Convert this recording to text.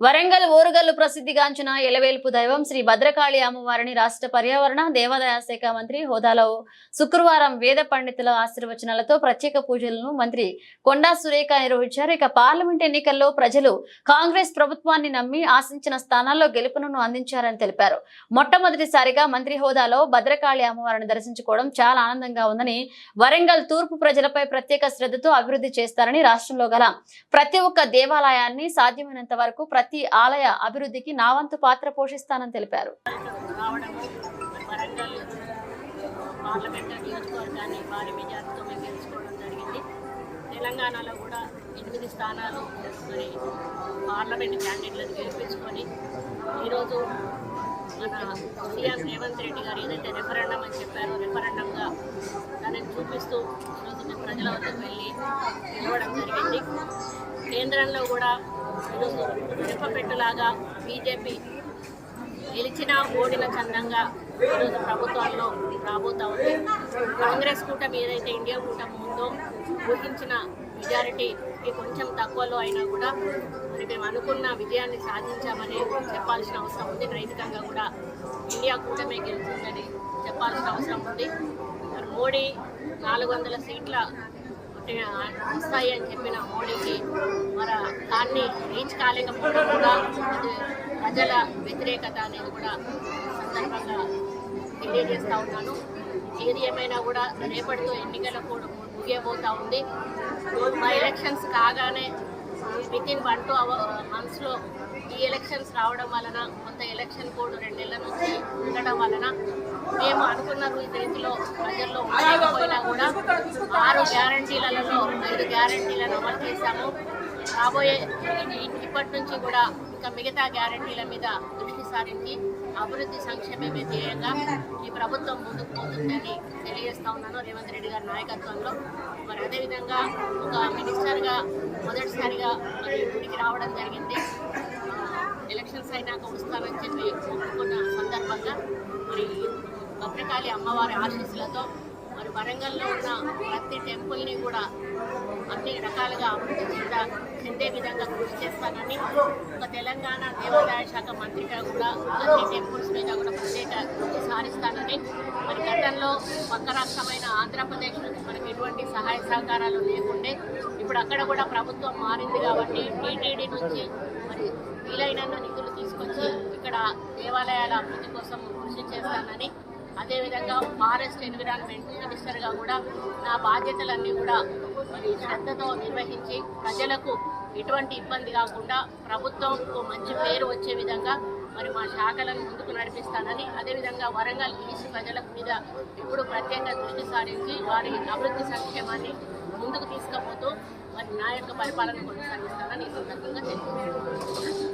వరంగల్ ఓరుగల్లు ప్రసిద్ధిగాంచిన ఎలవేల్పు దైవం శ్రీ భద్రకాళి అమ్మవారిని రాష్ట్ర పర్యావరణ దేవాదాయ శాఖ మంత్రి హోదాలో శుక్రవారం వేద పండితుల ఆశీర్వచనాలతో ప్రత్యేక పూజలను మంత్రి కొండా సురేఖ నిర్వహించారు. ఇక పార్లమెంట్ ఎన్నికల్లో ప్రజలు కాంగ్రెస్ ప్రభుత్వాన్ని నమ్మి ఆశించిన స్థానాల్లో గెలుపును అందించారని తెలిపారు. మొట్టమొదటిసారిగా మంత్రి హోదాలో భద్రకాళి అమ్మవారిని దర్శించుకోవడం చాలా ఆనందంగా ఉందని వరంగల్ తూర్పు ప్రజలపై ప్రత్యేక శ్రద్ధతో అభివృద్ధి చేస్తారని రాష్ట్రంలో గల ప్రతి ఒక్క దేవాలయాన్ని సాధ్యమైనంత వరకు ప్రతి ఆలయ అభివృద్ధికి నా వంతు పాత్ర పోషిస్తానని తెలిపారు. భారీ జరిగింది తెలంగాణలో కూడా ఎనిమిది స్థానాలు మరి పార్లమెంట్ క్యాండిడేట్లను గెలిపించుకొని ఈరోజు మన సీఎం రేవంత్ రెడ్డి గారు ఏదైతే రెఫరెండం అని చెప్పారో రెఫరెండంగా దానిని చూపిస్తూ ఈరోజు మేము ప్రజల వద్దకు వెళ్ళి నిలవడం జరిగింది. కేంద్రంలో కూడా మిరపపెట్టులాగా బీజేపీ గెలిచిన ఓడిన చందంగా ఈరోజు ప్రభుత్వాల్లో రాబోతా ఉంది. కాంగ్రెస్ కూటమి ఏదైతే ఇండియా కూటమి ఉందో ఊహించిన మెజారిటీకి కొంచెం తక్కువలో అయినా కూడా మరి మేము అనుకున్న విజయాన్ని సాధించామని చెప్పాల్సిన అవసరం ఉంది. నైతికంగా కూడా ఇండియా కూటమే గెలిచిందని చెప్పాల్సిన అవసరం ఉంది. మోడీ నాలుగు వందల సీట్ల వస్తాయి అని చెప్పిన మోడీకి మరి దాన్ని రీచ్ కాలేకపోవడం కూడా ప్రజల వ్యతిరేకత అనేది కూడా సందర్భంగా తెలియజేస్తూ ఉన్నాను. ఏది ఏమైనా కూడా రేపటితో ఎన్నికల కూడా ముగియబోతా ఉంది. మా ఎలక్షన్స్ కాగానే within one two hour మంత్స్లో ఈ ఎలక్షన్స్ రావడం వలన కొంత ఎలక్షన్ కోడ్ రెండేళ్ళ నుంచి ఉండడం వలన మేము అనుకున్న రీతిలో ప్రజల్లో ఉండకపోయినా కూడా ఆరు గ్యారంటీలలో ఐదు గ్యారంటీలను అమలు చేశాము. రాబోయే ఇప్పటి నుంచి కూడా ఇంకా మిగతా గ్యారంటీల మీద దృష్టి సారించి అభివృద్ధి సంక్షేమమే ధ్యేయంగా ఈ ప్రభుత్వం ముందుకు పోతుందని తెలియజేస్తా ఉన్నాను రేవంత్ రెడ్డి గారి నాయకత్వంలో. మరి అదేవిధంగా ఒక మినిస్టర్గా మొదటిసారిగా మరి గుడికి రావడం జరిగింది. ఎలక్షన్స్ అయినాక వస్తానని చెప్పి ఒప్పుకున్న సందర్భంగా మరి భద్రకాళి అమ్మవారి ఆశీస్సులతో మరి వరంగల్లో ఉన్న ప్రతి టెంపుల్ని కూడా అన్ని రకాలుగా అభివృద్ధి చెంద కృషి చేస్తానని ఒక తెలంగాణ దేవాదాయ శాఖ మంత్రిగా కూడా అన్ని టెంపుల్స్ మీద కూడా ప్రత్యేక కృషి సారిస్తానని. మరి గతంలో పక్క రాష్ట్రమైన ఆంధ్రప్రదేశ్ నుంచి మనకి ఎటువంటి సహాయ సహకారాలు లేకుండే ఇప్పుడు అక్కడ కూడా ప్రభుత్వం మారింది కాబట్టి టీటీడీ నుంచి మరి వీలైనన్న నిధులు తీసుకొచ్చి ఇక్కడ దేవాలయాల అభివృద్ధి కోసం కృషి చేస్తానని. అదేవిధంగా ఫారెస్ట్ ఎన్విరాన్మెంట్ మినిస్టర్గా కూడా నా బాధ్యతలన్నీ కూడా మరి శ్రద్ధతో నిర్వహించి ప్రజలకు ఎటువంటి ఇబ్బంది కాకుండా ప్రభుత్వంకు మంచి పేరు వచ్చే విధంగా మరి మా శాఖలను ముందుకు నడిపిస్తానని అదేవిధంగా వరంగల్ ఈస్ట్ ప్రజల మీద ఇప్పుడు ప్రత్యేక దృష్టి సారించి వారి అభివృద్ధి సంక్షేమాన్ని ముందుకు తీసుకుపోతూ మరి నా యొక్క పరిపాలన కొనసాగిస్తానని ఈ సందర్భంగా తెలియజేస్తున్నాను.